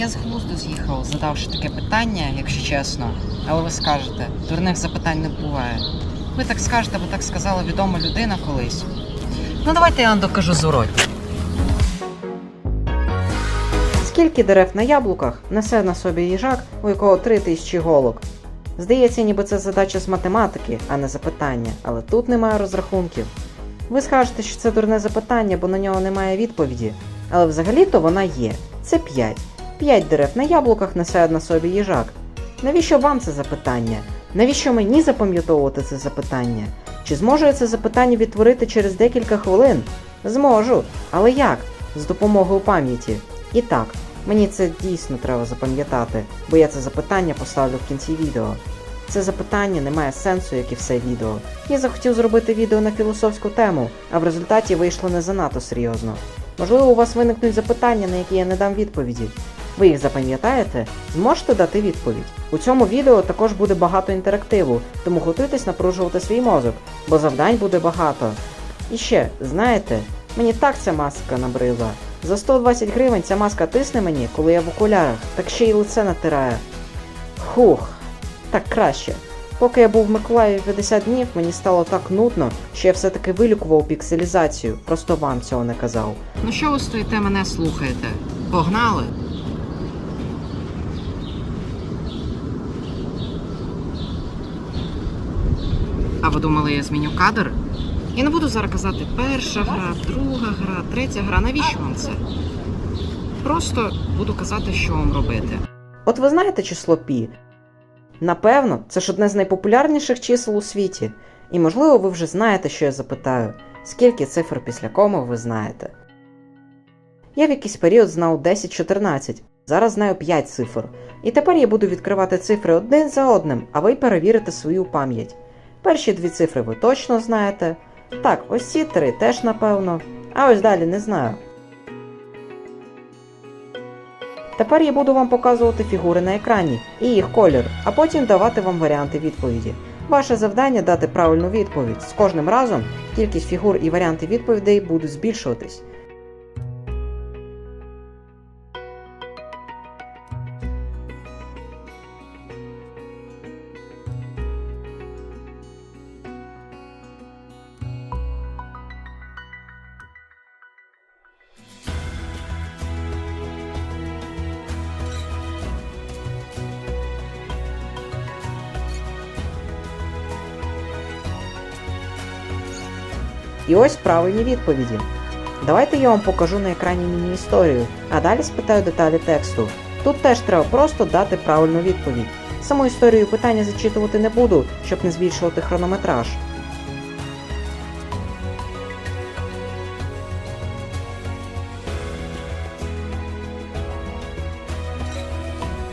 Я з глузду з'їхав, задавши таке питання, якщо чесно. Але ви скажете, дурних запитань не буває. Ви так скажете, бо так сказала відома людина колись. Ну давайте я вам докажу зворотні. Скільки дерев на яблуках несе на собі їжак, у якого три тисячі голок? Здається, ніби це задача з математики, а не запитання, але тут немає розрахунків. Ви скажете, що це дурне запитання, бо на нього немає відповіді. Але взагалі-то вона є. Це 5. 5 дерев на яблуках несе на собі їжак. Навіщо вам це запитання? Навіщо мені запам'ятовувати це запитання? Чи зможу я це запитання відтворити через декілька хвилин? Зможу. Але як? З допомогою пам'яті. І так, мені це дійсно треба запам'ятати, бо я це запитання поставлю в кінці відео. Це запитання не має сенсу, як і все відео. Я захотів зробити відео на філософську тему, а в результаті вийшло не занадто серйозно. Можливо, у вас виникнуть запитання, на які я не дам відповіді. Ви їх запам'ятаєте? Зможете дати відповідь. У цьому відео також буде багато інтерактиву, тому готуйтесь напружувати свій мозок, бо завдань буде багато. І ще, знаєте, мені так ця маска набридла. За 120 гривень ця маска тисне мені, коли я в окулярах, так ще й лице натирає. Хух, так краще. Поки я був в Миколаєві 50 днів, мені стало так нудно, що я все-таки вилікував пікселізацію, просто вам цього не казав. Ну що ви стоїте мене слухаєте? Погнали? Ви думали, я зміню кадр? Я не буду зараз казати перша гра, друга гра, третя гра. Навіщо вам це? Просто буду казати, що вам робити. От ви знаєте число пі? Напевно, це ж одне з найпопулярніших чисел у світі. І можливо, ви вже знаєте, що я запитаю, скільки цифр після коми ви знаєте. Я в якийсь період знав 10-14, зараз знаю 5 цифр. І тепер я буду відкривати цифри один за одним, а ви перевірите свою пам'ять. Перші дві цифри ви точно знаєте. Так, ось ці три теж напевно. А ось далі не знаю. Тепер я буду вам показувати фігури на екрані і їх колір, а потім давати вам варіанти відповіді. Ваше завдання дати правильну відповідь. З кожним разом кількість фігур і варіанти відповідей будуть збільшуватись. І ось правильні відповіді. Давайте я вам покажу на екрані міні-історію, а далі спитаю деталі тексту. Тут теж треба просто дати правильну відповідь. Саму історію питання зачитувати не буду, щоб не збільшувати хронометраж.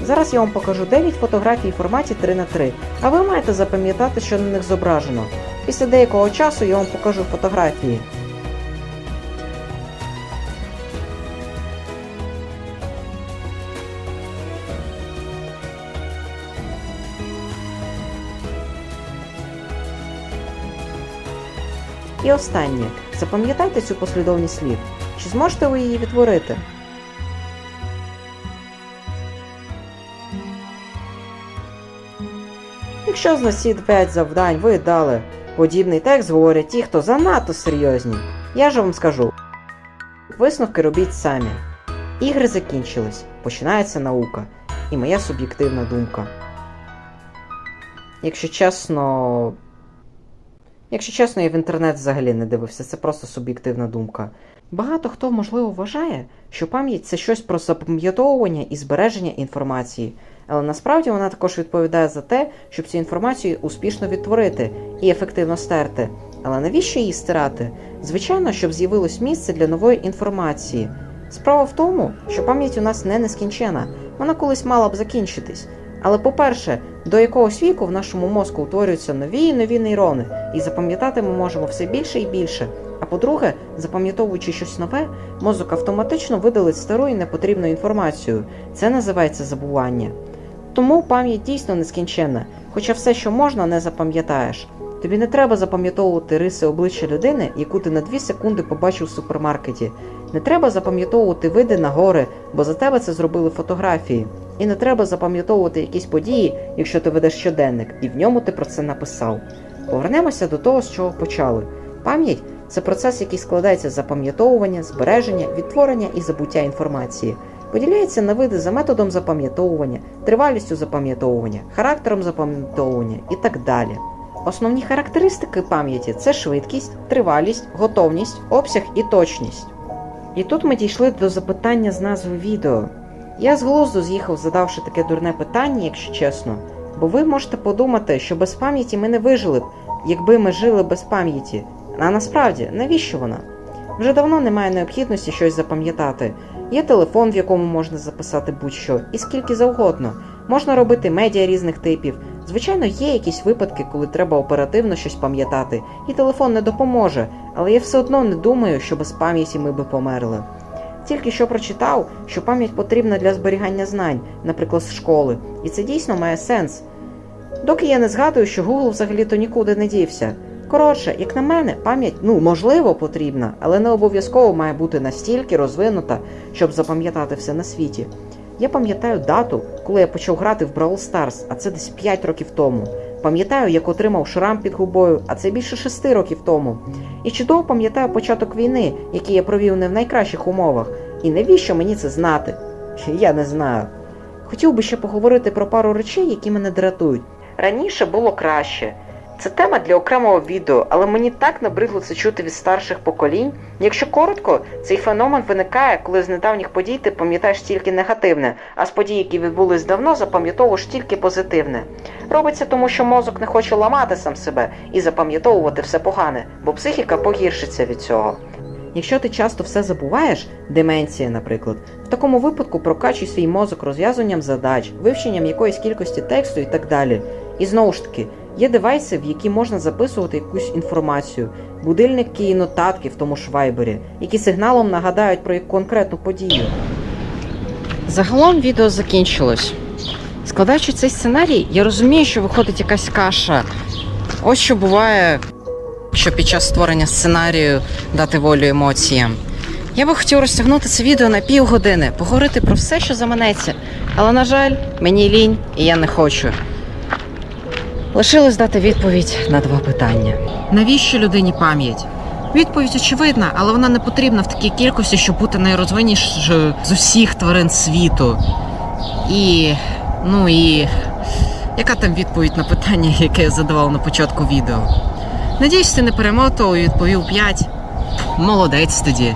Зараз я вам покажу 9 фотографій в форматі 3 на 3 а ви маєте запам'ятати, що на них зображено. Після деякого часу я вам покажу фотографії. І останнє. Запам'ятайте цю послідовність слів. Чи зможете ви її відтворити? Якщо з нас ці 5 завдань ви дали подібний текст, говорять ті, хто занадто серйозні. Я ж вам скажу. Висновки робіть самі. Ігри закінчились, починається наука. І моя суб'єктивна думка. Якщо чесно. Якщо чесно, я в інтернет взагалі не дивився, це просто суб'єктивна думка. Багато хто, можливо, вважає, що пам'ять це щось про запам'ятовування і збереження інформації, але насправді вона також відповідає за те, щоб цю інформацію успішно відтворити і ефективно стерти. Але навіщо її стирати? Звичайно, щоб з'явилось місце для нової інформації. Справа в тому, що пам'ять у нас не нескінчена, вона колись мала б закінчитись. Але по-перше, до якогось віку в нашому мозку утворюються нові і нові нейрони, і запам'ятати ми можемо все більше і більше. А по-друге, запам'ятовуючи щось нове, мозок автоматично видалить стару і непотрібну інформацію. Це називається забування. Тому пам'ять дійсно нескінченна, хоча все, що можна, не запам'ятаєш. Тобі не треба запам'ятовувати риси обличчя людини, яку ти на 2 секунди побачив в супермаркеті. Не треба запам'ятовувати види на гори, бо за тебе це зробили фотографії. І не треба запам'ятовувати якісь події, якщо ти ведеш щоденник, і в ньому ти про це написав. Повернемося до того, з чого почали. Пам'ять це процес, який складається з запам'ятовування, збереження, відтворення і забуття інформації. Поділяється на види за методом запам'ятовування, тривалістю запам'ятовування, характером запам'ятовування і так далі. Основні характеристики пам'яті це швидкість, тривалість, готовність, обсяг і точність. І тут ми дійшли до запитання з назви відео. Я з глузду з'їхав, задавши таке дурне питання, якщо чесно, бо ви можете подумати, що без пам'яті ми не вижили б, якби ми жили без пам'яті. А насправді, навіщо вона? Вже давно немає необхідності щось запам'ятати. Є телефон, в якому можна записати будь-що, і скільки завгодно. Можна робити медіа різних типів. Звичайно, є якісь випадки, коли треба оперативно щось пам'ятати, і телефон не допоможе, але я все одно не думаю, що без пам'яті ми би померли. Тільки що прочитав, що пам'ять потрібна для зберігання знань, наприклад, з школи, і це дійсно має сенс. Доки я не згадую, що Google взагалі-то нікуди не дівся. Коротше, як на мене, пам'ять, ну, можливо, потрібна, але не обов'язково має бути настільки розвинута, щоб запам'ятати все на світі. Я пам'ятаю дату, коли я почав грати в Brawl Stars, а це десь 5 років тому. Пам'ятаю, як отримав шрам під губою, а це більше 6 років тому. І чудово пам'ятаю початок війни, який я провів не в найкращих умовах. І навіщо мені це знати? Я не знаю. Хотів би ще поговорити про пару речей, які мене дратують. Раніше було краще. Це тема для окремого відео, але мені так набридло це чути від старших поколінь. Якщо коротко, цей феномен виникає, коли з недавніх подій ти пам'ятаєш тільки негативне, а з подій, які відбулись давно, запам'ятовуєш тільки позитивне. Робиться тому, що мозок не хоче ламати сам себе і запам'ятовувати все погане, бо психіка погіршиться від цього. Якщо ти часто все забуваєш, деменція, наприклад, в такому випадку прокачуй свій мозок розв'язуванням задач, вивченням якоїсь кількості тексту і так далі. І знову ж таки, є девайси, в які можна записувати якусь інформацію, будильники і нотатки в тому ж вайбері, які сигналом нагадають про конкретну подію. Загалом відео закінчилось. Складаючи цей сценарій, я розумію, що виходить якась каша. Ось що буває, що під час створення сценарію дати волю емоціям. Я би хотів розтягнути це відео на півгодини, поговорити про все, що заманеться. Але, на жаль, мені лінь і я не хочу. Лишилось дати відповідь на два питання. Навіщо людині пам'ять? Відповідь очевидна, але вона не потрібна в такій кількості, щоб бути найрозвиннішою з усіх тварин світу. І. ну і. Яка там відповідь на питання, яке я задавав на початку відео? Надіюсь, ти не перемотував і відповів 5. Молодець тоді.